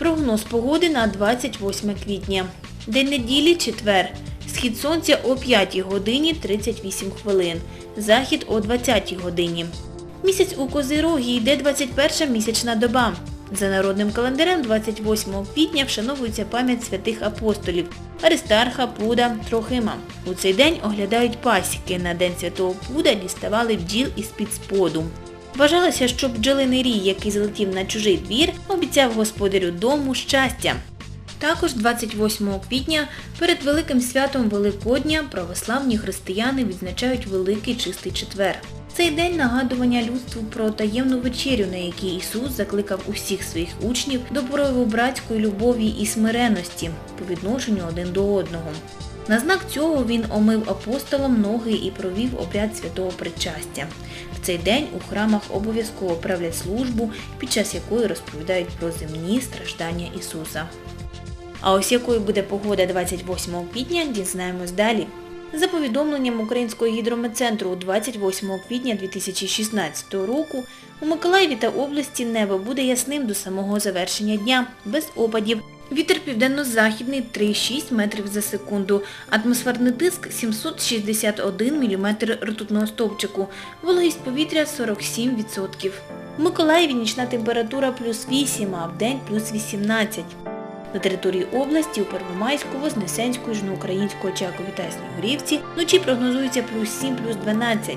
Прогноз погоди на 28 квітня. День неділі четвер. Схід сонця о 5 годині 38 хвилин. Захід о 20 годині. Місяць у Козирогі йде 21 місячна доба. За народним календарем 28 квітня вшановується пам'ять святих апостолів Аристарха, Пуда, Трохима. У цей день оглядають пасіки. На день святого Пуда діставали бджіл із-під споду. Вважалося, що бджолиний рій, який залетів на чужий двір, обіцяв господарю дому щастя. Також 28 квітня перед Великим святом Великодня православні християни відзначають Великий Чистий Четвер. Цей день нагадування людству про таємну вечерю, на якій Ісус закликав усіх своїх учнів до прояву братської любові і смиренності по відношенню один до одного. На знак цього він омив апостолам ноги і провів обряд святого причастя. В цей день у храмах обов'язково правлять службу, під час якої розповідають про земні страждання Ісуса. А ось якою буде погода 28 квітня, дізнаємось далі. За повідомленням Українського гідрометцентру, 28 квітня 2016 року у Миколаєві та області небо буде ясним до самого завершення дня, без опадів. Вітер південно-західний 3,6 метрів за секунду, атмосферний тиск 761 мм ртутного стовпчику, вологість повітря 47%. В Миколаєві нічна температура плюс 8, а вдень плюс 18. На території області у Первомайську, Вознесенську, Жноукраїнську, Очакові та Снігурівці вночі прогнозується плюс 7, плюс 12,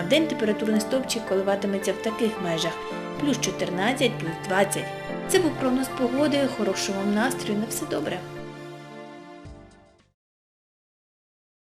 а вдень температурний стовпчик коливатиметься в таких межах плюс 14, плюс 20. Це був прогноз погоди, хорошого вам настрою, на все добре.